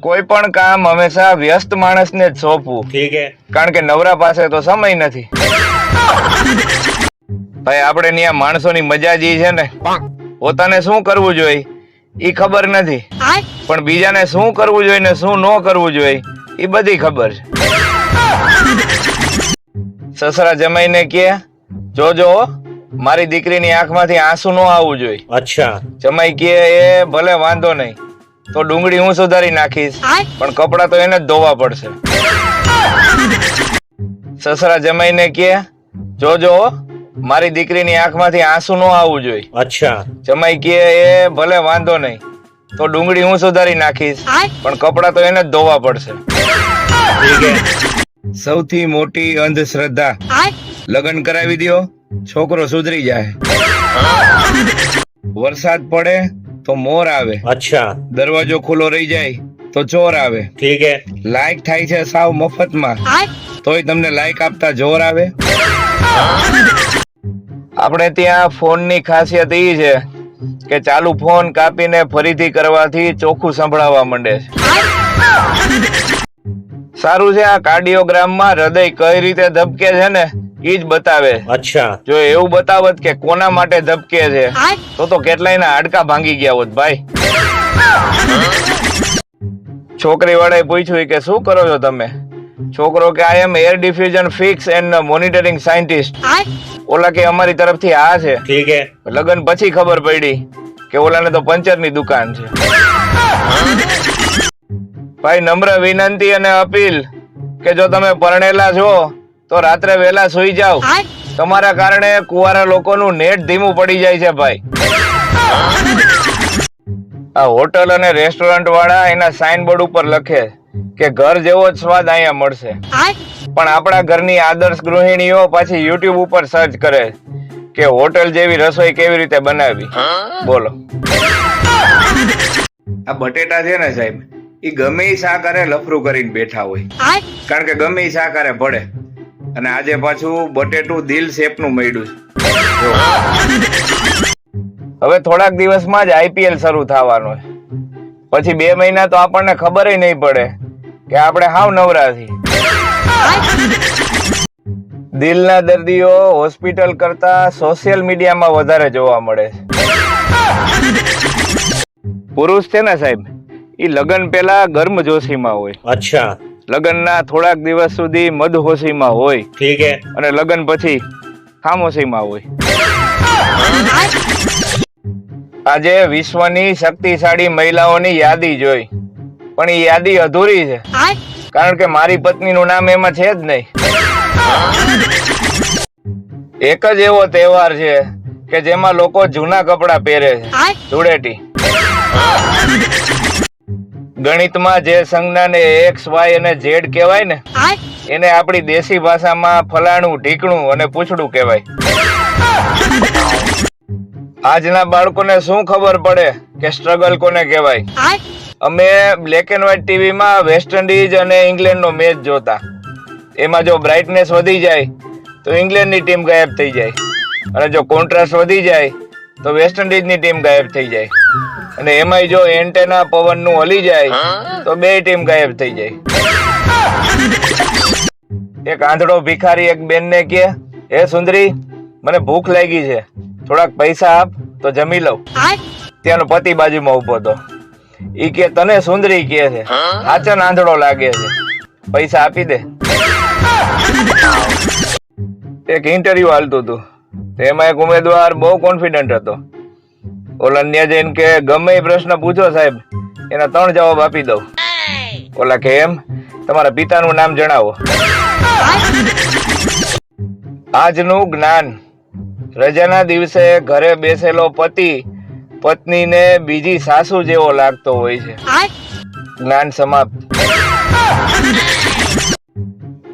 કોઈ પણ કામ હંમેશા વ્યસ્ત માણસને જ સોંપવું. ઠીક હે. કારણ કે નવરા પાસે તો સમય નથી. ભાઈ આપણે ત્યાં માણસોની મજા જે છે ને. પોતાને શું કરવું જોઈએ? એ ખબર નથી. પણ બીજાને શું કરવું જોઈએ ને શું નો કરવું જોઈએ એ બધી ખબર છે. સસરા જમાઈ ને કે જોજો મારી દીકરીની આંખમાંથી આંસુ નો આવવું જોઈએ. અચ્છા. જમાઈ કે એ ભલે વાંધો નહીં. તો ડુંગળી હું સુધારી નાખીશ. પણ કપડાં તો એને ધોવા પડશે. સસરા જમાઈને કે જોજો મારી દીકરીની આંખમાંથી આંસુ ન આવવું જોઈએ. અચ્છા. જમાઈ કે એ ભલે વાંધો નહીં તો ડુંગળી હું સુધારી નાખીશ. પણ કપડાં તો એને જ ધોવા પડશે. સૌથી મોટી અંધશ્રદ્ધા. લગ્ન કરાવી દો છોકરો સુધરી જાય. વરસાદ પડે તો મોર આવે. અચ્છા. દરવાજો ખુલ્લો રહી જાય તો ચોર આવે. ઠીક હે. લાઈક થાય છે સાવ મફતમાં. તોય તમને લાઈક આપતા જોર આવે. આપણે ત્યાં ફોનની ખાસિયત એ છે કે ચાલુ ફોન કાપીને ફરીથી કરવાથી ચોખ્ખું સંભળાવવા માંડે છે. સારું છે આ કાર્ડિયોગ્રામમાં હૃદય કઈ રીતે ધબકે છે ને? ઈ જ બતાવે. અચ્છા. જો એવું બતાવત કે કોના માટે ધબકે છે તો તો કેટલાય ના હાડકા ભાંગી ગયા હોત ભાઈ. છોકરી વાળા પૂછ્યું કે શું કરો છો તમે? છોકરો કે I am air diffusion fix and monitoring scientist ઓલા કે અમારી તરફથી આ છે. ઠીક હે. લગન પછી ખબર પડી કે ઓલાને તો પંચરની દુકાન છે. ભાઈ નમ્ર વિનંતી અને અપીલ કે જો તમે પરણેલા છો તો રાત્રે વહેલા સુઈ જાવ તમારા કારણે કુવારા લોકોનું નેટ ધીમું પડી જાય છે ભાઈ. આ હોટલ અને રેસ્ટોરન્ટ વાળા એના સાઇન બોર્ડ ઉપર લખે કે ઘર જેવો જ સ્વાદ અહીંયા મળશે. પણ આપણા ઘરની આદર્શ ગૃહિણીઓ પાછી યુટ્યુબ ઉપર સર્ચ કરે કે હોટલ જેવી રસોઈ કેવી રીતે બનાવી. બોલો. આ બટેટા છે ને સાહેબ એ ગમે ઈ શાકારે લફરું કરીને બેઠા હોય. કારણ કે ગમે ઈ શાકારે પડે અને આજે પાછું બટેટું દિલ શેપનું મળ્યું હવે થોડાક દિવસમાં જ આઈપીએલ શરૂ થવાનો છે. પછી બે મહિના તો આપણને ખબર નહીં પડે કે આપણે હાવ નવરાથી દિલના દર્દીઓ હોસ્પિટલ કરતા સોશિયલ મીડિયામાં વધારે જોવા મળે છે. પુરુષ છે ને સાહેબ એ લગ્ન પેલા ગર્મ જોશીમાં હોય. અચ્છા. લગ્નના થોડાક દિવસ સુધી મદહોશીમાં હોય ઠીક હે. અને લગ્ન પછી ખામોશીમાં હોય. આજે વિશ્વની શક્તિશાળી મહિલાઓની યાદી જોઈ. પણ એ યાદી અધૂરી છે. કારણ કે મારી પત્ની નું નામ એમાં છે જ નહીં. એક જ એવો તહેવાર છે કે જેમાં લોકો જૂના કપડા પહેરે છે. ધૂળેટી. ગણિતમાં જે સંજ્ઞાને એક્સ વાય અને ઝેડ કહેવાય ને એને આપણી દેશી ભાષામાં ફલાણું ઢીકણું અને પૂછડું કહેવાય. આજના બાળકોને શું ખબર પડે કે સ્ટ્રગલ કોને કહેવાય? અમે બ્લેક એન્ડ વ્હાઈટ ટીવીમાં વેસ્ટ ઇન્ડિઝ અને ઇંગ્લેન્ડનો મેચ જોતા. એમાં જો બ્રાઇટનેસ વધી જાય તો ઇંગ્લેન્ડની ટીમ ગાયબ થઈ જાય. અને જો કોન્ટ્રાસ્ટ વધી જાય તો વેસ્ટ ઇન્ડિઝની ટીમ ગાયબ થઈ જાય. અને એમાંય જો એન્ટેના પવનનું હલી જાય તો બે ટીમ ગાયબ થઈ જાય. એક આંધળો ભિખારી એક બેન ને કે હે સુંદરી મને ભૂખ લાગી છે. થોડાક પૈસા આપ તો જમી લઉં. ત્યાંનો પતિ બાજુમાં ઊભો હતો. ઈ કે તને સુંદરી કે છે. આચન આંધળો લાગે છે. પૈસા આપી દે. એક ઇન્ટરવ્યુ હાલતું હતું. તેમાં એક ઉમેદવાર બહુ કોન્ફિડન્ટ હતો. ઓલા ન્યા જઈને કે ગમે એ પ્રશ્ન પૂછો સાહેબ, એના ત્રણ જવાબ આપી દઉં. ઓલા કે એમ, તમારા પિતાનું નામ જણાવો. આજનું જ્ઞાન, રજાના દિવસે ઘરે બેસેલો પતિ, પત્નીને બીજી સાસુ જેવો લાગતો હોય છે. જ્ઞાન સમાપ્ત.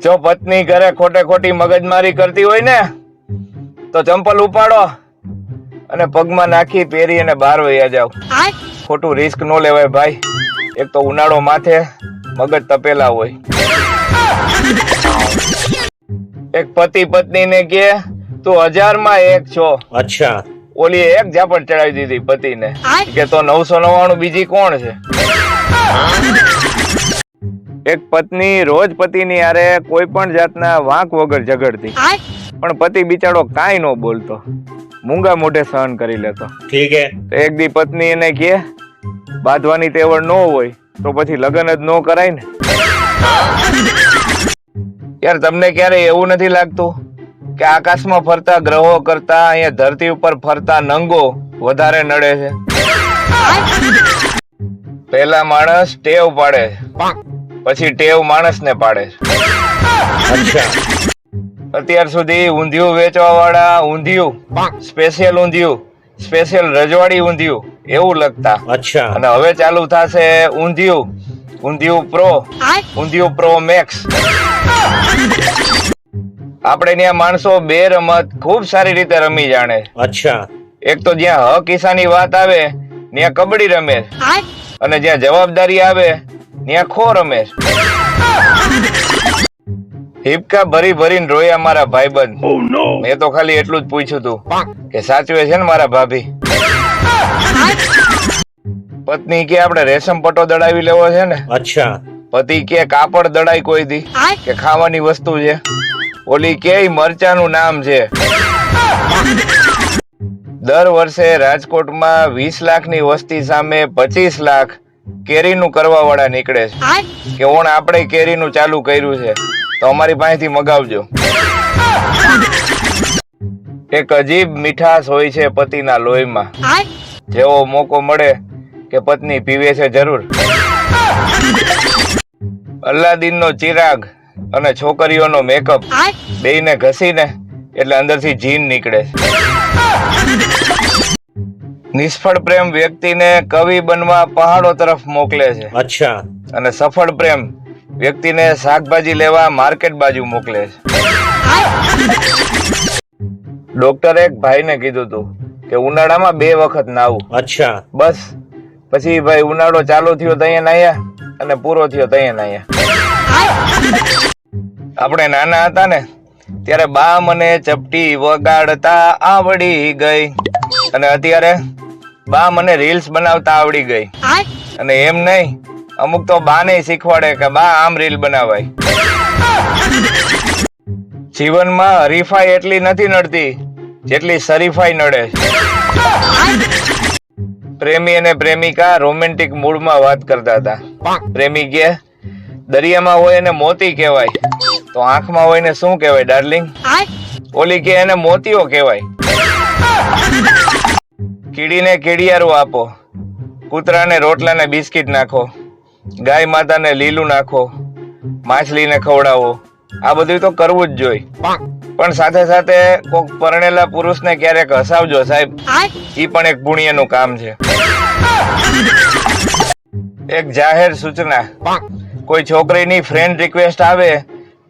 જો પત્ની ઘરે ખોટે ખોટી મગજમારી કરતી હોય ને, તો ચંપલ ઉપાડો. અને પગમાં નાખી પહેરી અને બહાર વયા જાવ ખોટું રિસ્ક નો લેવાય ભાઈ. એક તો ઉનાળો માથે મગજ તપેલા હોય. એક પતિ પત્ની ને કે તું હજારમાં એક છો. અચ્છા. ઓલી એક ઝાપટ ચડાવી દીધી પતિને. કે તો નવસો નવ્વાણું બીજી કોણ છે? એક પત્ની રોજ પતિની આરે કોઈ પણ જાતના વાંક વગર ઝઘડતી. પણ પતિ બિચારો કાઈ નો બોલતો. મૂંગા મોઢે સહન કરી લેતો. ઠીક હે. તો એક દી પત્ની એને કહે બાંધવાની તેવડ ન હોય તો પછી લગ્ન જ ન કરાય ને. યાર તમને ક્યારે એવું નથી લાગતું કે આકાશમાં ફરતા ગ્રહો કરતા અહીંયા ધરતી ઉપર ફરતા નંગો વધારે નડે છે? પેલા માણસ ટેવ પાડે પછી ટેવ માણસને પાડે અચ્છા. અત્યાર સુધી ઊંધિયું વેચવા વાળા ઊંધિયું સ્પેશિયલ ઊંધિયું સ્પેશિયલ રજવાડી ઊંધિયું એવું લખતા અચ્છા. અને હવે ચાલુ થશે undhiyu undhiyu pro undhiyu pro max આપણે ત્યાં માણસો બે રમત ખૂબ સારી રીતે રમી જાણે. અચ્છા. એક તો જ્યાં હક ઈસાની વાત આવે ત્યાં કબડ્ડી રમે. અને જ્યાં જવાબદારી આવે ત્યાં ખો રમે. હિપકા ભરી ભરીને રોયા મારા ભાઈબંધ. Oh, મેં તો ખાલી એટલું જ પૂછ્યું તું. કે સાચવે છે ને મારા ભાભી? પત્ની કે આપણે રેશમ પટો દડાવી લેવો છે ને? અચ્છા. પતિ કે કાપડ દડાય કોઈ દી? કે ખાવાની વસ્તુ છે? ઓલી કે મરચાનું નામ છે? દર વર્ષે રાજકોટમાં વીસ લાખની વસ્તી સામે પચીસ લાખ કેરીનું કરવા વાળા નીકળે છે. કે ઓણ આપણે કેરીનું ચાલુ કર્યું છે. તો અમારી પાસેથી મગાવજો. એક અજીબ મીઠાશ હોય છે પતિના લોહીમાં. જેવો મોકો મળે કે પત્ની પીવે છે જરૂર. અલ્લાદીનનો ચિરાગ અને છોકરીઓનો મેકઅપ બેયને ઘસીને એટલે અંદરથી જીન નીકળે નિષ્ફળ પ્રેમ વ્યક્તિને કવિ બનવા પહાડો તરફ મોકલે છે. અચ્છા. અને સફળ પ્રેમ વ્યક્તિને શાકભાજી લેવા માર્કેટ બાજુ મોકલે છે. ડોક્ટરે એક ભાઈને કીધું તું કે ઉનાળામાં બે વખત નાવું અચ્છા. બસ. પછી ભાઈ ઉનાળો ચાલુ થયો ત્યાં નાયા અને પૂરો થયો ત્યાં નાયા આપણે નાના હતા ને ત્યારે બા મને ચપટી વગાડતા આવડી ગઈ. અને અત્યારે બા મને રીલ્સ બનાવતા આવડી ગઈ. અને એમ નહીં અમુક તો બાને શીખવાડે કે બા આમ રીલ બનાવાય. જીવનમાં હરીફાઈ એટલી નથી નડતી જેટલી શરીફાઈ નડે. પ્રેમી અને પ્રેમિકા રોમેન્ટિક મૂડમાં વાત કરતા હતા. પ્રેમી કે દરિયામાં હોય એને મોતી કહેવાય. તો આંખમાં હોય ને શું કહેવાય ડાર્લિંગ? ઓલી કે એને મોતીઓ કહેવાય. કીડીને કેડિયારું આપો. કૂતરાને રોટલાને બિસ્કિટ નાખો. ગાય માતાને લીલું નાખો માછલીને ખવડાવો આ બધું તો કરવું જ જોઈ. પણ સાથે સાથે કોક પરણેલા પુરુષને ક્યારેક હસાવજો સાહેબ. એ પણ એક પુણ્યનું કામ છે. એક જાહેર સૂચના. કોઈ છોકરીની ફ્રેન્ડ રિક્વેસ્ટ આવે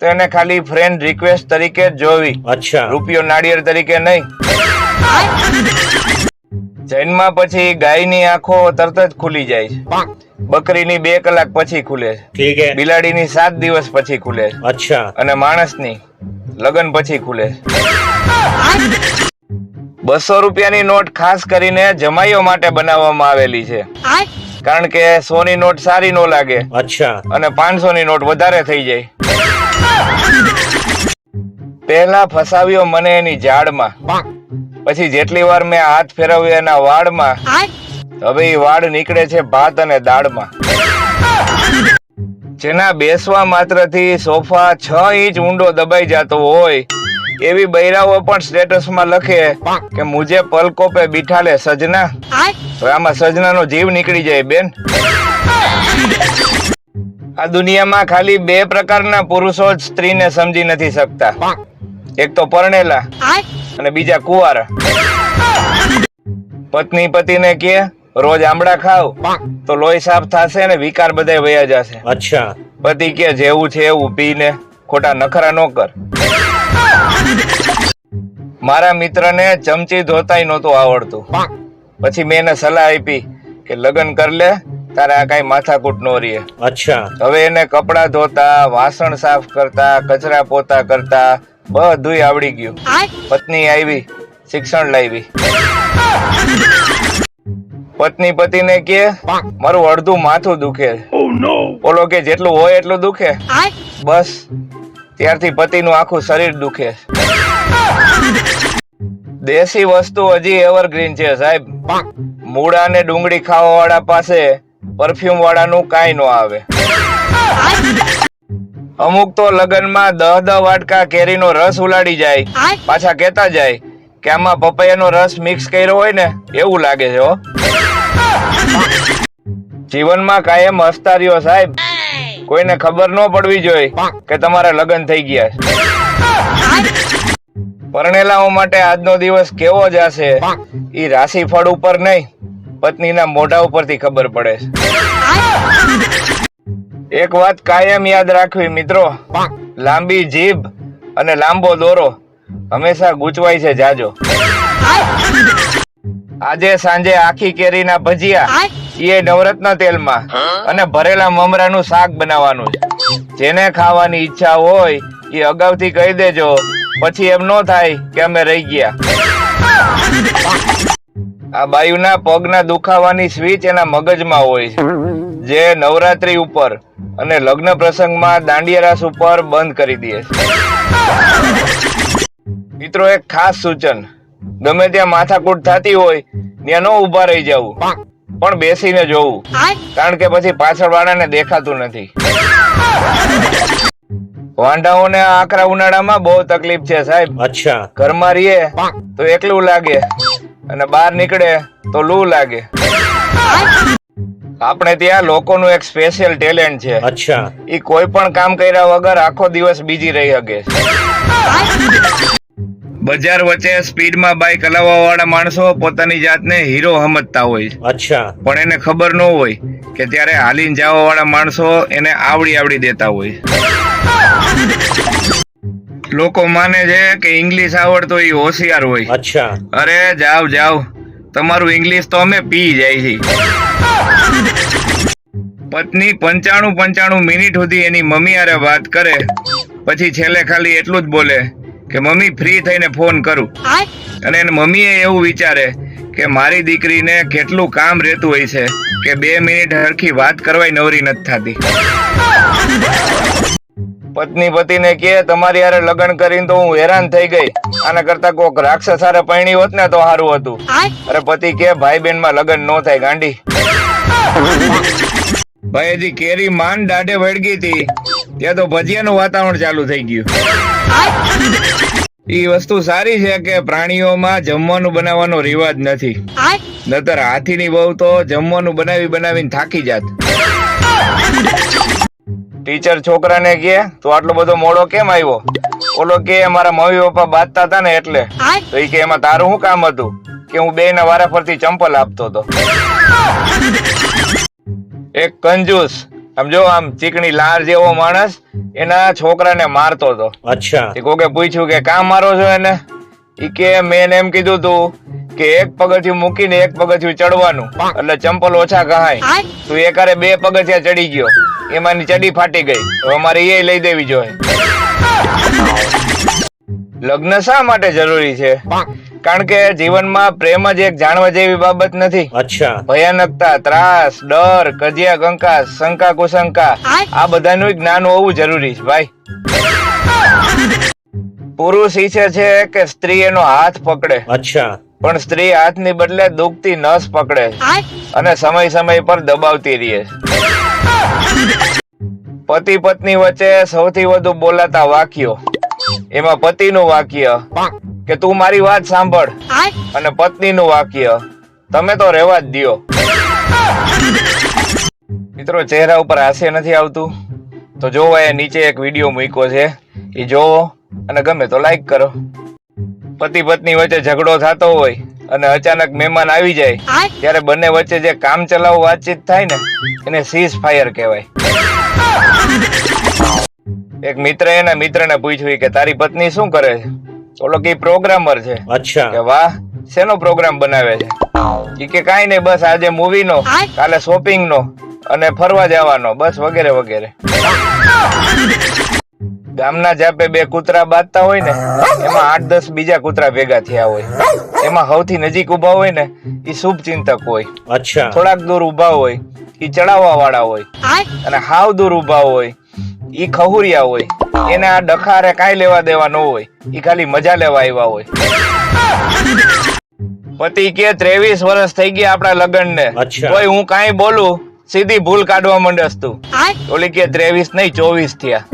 તો એને ખાલી ફ્રેન્ડ રિક્વેસ્ટ તરીકે જોવી. અચ્છા. રૂપિયો નાળિયેર તરીકે નહીં. જૈનમાં પછી ગાયની આંખો તરત જ ખુલી જાય છે. બકરીની બે કલાક પછી ખુલે ઠીક હે બિલાડીની સાત દિવસ પછી ખુલે અચ્છા. અને માણસની લગન પછી ખુલે બસો રૂપિયાની નોટ ખાસ કરીને જમાઈઓ માટે બનાવવામાં આવેલી છે. કારણ કે સો ની નોટ સારી નો લાગે. અચ્છા. અને પાંચસો ની નોટ વધારે થઈ જાય. પહેલા ફસાવ્યો મને એની જાળમાં. પછી જેટલી વાર મેં હાથ ફેરવ્યો એના વાડમાં હવે એ વાડ નીકળે છે ભાત અને દાળમાં. જેના બેસવા માત્રથી સોફા છ ઇંચ ઊંડો દબાઈ જતો હોય એવી બૈરાઓ પણ સ્ટેટસમાં લખે કે મુજે પલકો પે બીઠાલે સજના. આમાં સજનાનો જીવ નીકળી જાય બેન. આ દુનિયામાં ખાલી બે પ્રકારના પુરુષો જ સ્ત્રીને સમજી નથી શકતા. એક તો પરણેલા અને બીજા કુંવારા. પત્ની પતિને કે રોજ આમળા ખાવ તો લોહી સાફ થશે ને વિકાર બધા વયા જશે. અચ્છા. પતિ કે જેવું છે એવું પી ને ખોટા નખરા નો કર. મારા મિત્ર ને ચમચી ધોતાય નતું આવડતું. પછી મેં એને સલાહ આપી કે લગ્ન કર લે તારે આ કઈ માથાકૂટ નો રીએ. અચ્છા. હવે એને કપડા ધોતા વાસણ સાફ કરતા કચરા પોતા કરતા બધું આવડી ગયું. પત્ની આવી શિક્ષણ લાવી. પત્ની પતિને કે મારું અડધું માથું દુખે. ઓલો કે જેટલું હોય એટલું દુખે. બસ. ત્યારથી પતિનું આખું શરીર દુખે. દેશી વસ્તુ હજી એવરગ્રીન છે સાહેબ. મૂળા ને ડુંગળી ખાવા વાળા પાસે પરફ્યુમ વાળાનું કાંઈ ન આવે. અમુક તો લગનમાં દહ દહ વાટકા કેરીનો રસ ઉલાડી જાય. પાછા કહેતા જાય કે આમાં પપૈયાનો રસ મિક્સ કર્યો હોય ને એવું લાગે છે હો. જીવનમાં કાયમ હસતા રહ્યો સાહેબ. કોઈને ખબર ન પડવી જોઈએ કે તમારા લગ્ન થઈ ગયા પરણેલાઓ માટે આજનો દિવસ કેવો જશે એ રાશિફળ ઉપર નહીં, પત્નીના મોઢા ઉપરથી ખબર પડે એક વાત કાયમ યાદ રાખવી મિત્રો, લાંબી જીભ અને લાંબો દોરો હંમેશા ગૂંચવાય છે જાજો. આજે સાંજે આખી કેરીના ભજીયા એ નવરત્ન તેલમાં અને ભરેલા મમરાનું શાક બનાવવાનું છે. જેને ખાવાની ઈચ્છા હોય એ અગાઉથી કહી દેજો. પછી એમ નો થાય કે અમે રહી ગયા. આ બાયુના પગના દુખાવાની સ્વિચ એના મગજમાં હોય છે. જે નવરાત્રી ઉપર અને લગ્ન પ્રસંગમાં દાંડિયા રાસ ઉપર બંધ કરી દે છે. મિત્રો એક ખાસ સૂચન. ગમે ત્યાં માથાકૂટ થતી હોય ત્યાં નો ઊભા રહી જવું. પણ બેસીને જોવું. કારણ કે પછી પાછળ વાળાને દેખાતું નથી. વાંઢાઓને આકરા ઉનાળામાં બહુ તકલીફ છે સાહેબ. અચ્છા. ઘરમાં રહીએ તો એકલું લાગે અને બહાર નીકળે તો લૂ લાગે. આપણે ત્યાં લોકોનું એક સ્પેશિયલ ટેલેન્ટ છે. અચ્છા. એ કોઈ પણ કામ કર્યા વગર આખો દિવસ બીજી રહી શકે. બજાર વચ્ચે સ્પીડ સ્પીડમાં બાઇક હલાવવાવાળા માણસો પોતાની જાતને હીરો સમજતા હોય અચ્છા. પણ એને ખબર ન હોય કે ત્યારે હાલીને જવાવાળા માણસો એને આવડી આવડી દેતા હોય લોકો માને છે કે ઇંગ્લિશ આવડતો એ હોશિયાર હોય અચ્છા. અરે જાવ જાવ તમારું ઇંગ્લિશ તો અમે પી જાય છે. પત્ની પંચાણું પંચાણું મિનિટ સુધી એની મમ્મી આરે વાત કરે. પછી છેલ્લે ખાલી એટલું જ બોલે. કે મમ્મી ફ્રી થઈને ફોન કરું. અને એની મમ્મીએ એવું વિચારે કે મારી દીકરીને કેટલું કામ રહેતું હોય છે કે બે મિનિટ હરખી વાત કરવાય નવરી નથી થતી. પત્ની પતિને કે તમારી યારે લગ્ન કરીને તો હું હેરાન થઈ ગઈ. આના કરતા કોક રાક્ષસ હારે પરણી હોત ને તો સારું હતું. અરે પતિ કે ભાઈ બેનમાં લગ્ન નો થાય ગાંડી. ભાઈ હજી કેરી માન દાઢે વળગી હતી. ત્યાં તો ભજીયાનું વાતાવરણ ચાલુ થઈ ગયું. એ વસ્તુ સારી છે કે પ્રાણીઓમાં જમવાનું બનાવવાનો રિવાજ નથી. નતર હાથીની બહુ તો જમવાનું બનાવી બનાવીને થાકી જાત. ટીચર છોકરાને કે તો આટલો બધો મોડો કેમ આવ્યો? ઓલો કે મારા મમ્મી પપ્પા બાંધતા હતા ને એટલે. તો એ કે એમાં તારું શું કામ હતું? કે હું બે ના વારા ફરતી ચંપલ આપતો હતો. એક કંજુસ. સમજો આમ ચીકણી લાર જેવો માણસ એના છોકરાને મારતો હતો. અચ્છા. કોકે પૂછ્યું કે કામ મારો છો એને? ઈ કે મેં એમ કીધું તું કે એક પગથિયું મૂકીને એક પગથિયું ચડવાનું. એટલે ચંપલ ઓછા કહાય. તું એકારે બે પગથિયા ચડી ગયો. એમાંની ચડી ફાટી ગઈ. તો અમારે એ લઈ દેવી જોઈએ. લગ્ન શા માટે જરૂરી છે? કારણ કે જીવનમાં પ્રેમ જ એક જાણવા જેવી બાબત નથી. અચ્છા. ભયાનકતા ત્રાસ ડર કજિયા કંકા શંકા કુશંકા આ બધાનું જ્ઞાન હોવું જરૂરી છે ભાઈ. પુરુષ ઈચ્છે છે કે સ્ત્રી એનો હાથ પકડે. અચ્છા. પણ સ્ત્રી હાથની બદલે દુખતી નસ પકડે. અને સમય સમય પર દબાવતી રહે. પતિ પત્ની વચ્ચે સૌથી વધુ બોલાતા વાક્યો. એમાં પતિ નું વાક્ય કે તું મારી વાત સાંભળ. અને પત્નીનું વાક્ય તમે તો રહેવા જ દિયો. મિત્રો ચહેરા ઉપર હાસ્ય નથી આવતું. તો જોવો એ નીચે એક વીડિયો મૂક્યો છે. એ જોવો અને ગમે તો લાઈક કરો. પતિ પત્ની વચ્ચે ઝઘડો થતો હોય અને અચાનક મહેમાન આવી જાય ત્યારે બંને વચ્ચે જે કામ ચલાવ વાતચીત થાય ને એને સીઝ ફાયર કહેવાય. એક મિત્ર એના મિત્રને પૂછ્યું કે તારી પત્ની શું કરે છે? ઓલો કે પ્રોગ્રામર છે. અચ્છા. કે વાહ શેનો પ્રોગ્રામ બનાવે છે? ઈ કે કાઈ નહીં બસ આજે મૂવી નો કાલે શોપિંગ નો અને ફરવા જવાનો બસ વગેરે વગેરે. ગામના જાપે બે કૂતરા બાંધતા હોય ને એમાં આઠ દસ બીજા કૂતરા ભેગા થયા હોય. એમાં સૌથી નજીક ઊભા હોય ને એ શુભ ચિંતક હોય. અચ્છા. થોડાક દૂર ઊભા હોય એ ચડાવવા વાળા હોય. અને હાવ દૂર ઊભા હોય ઈ ખહુરિયા હોય. એને આ ડખારે કાંઈ લેવા દેવા ન હોય. ઈ ખાલી મજા લેવા આવ્યા હોય. પતિ કે ત્રેવીસ વર્ષ થઈ ગયા આપણા લગ્ન ને અચ્છા. કોઈ હું કાંઈ બોલું સીધી ભૂલ કાઢવા માંડસ તું. ઓલી કે ત્રેવીસ નહીં ચોવીસ થયા.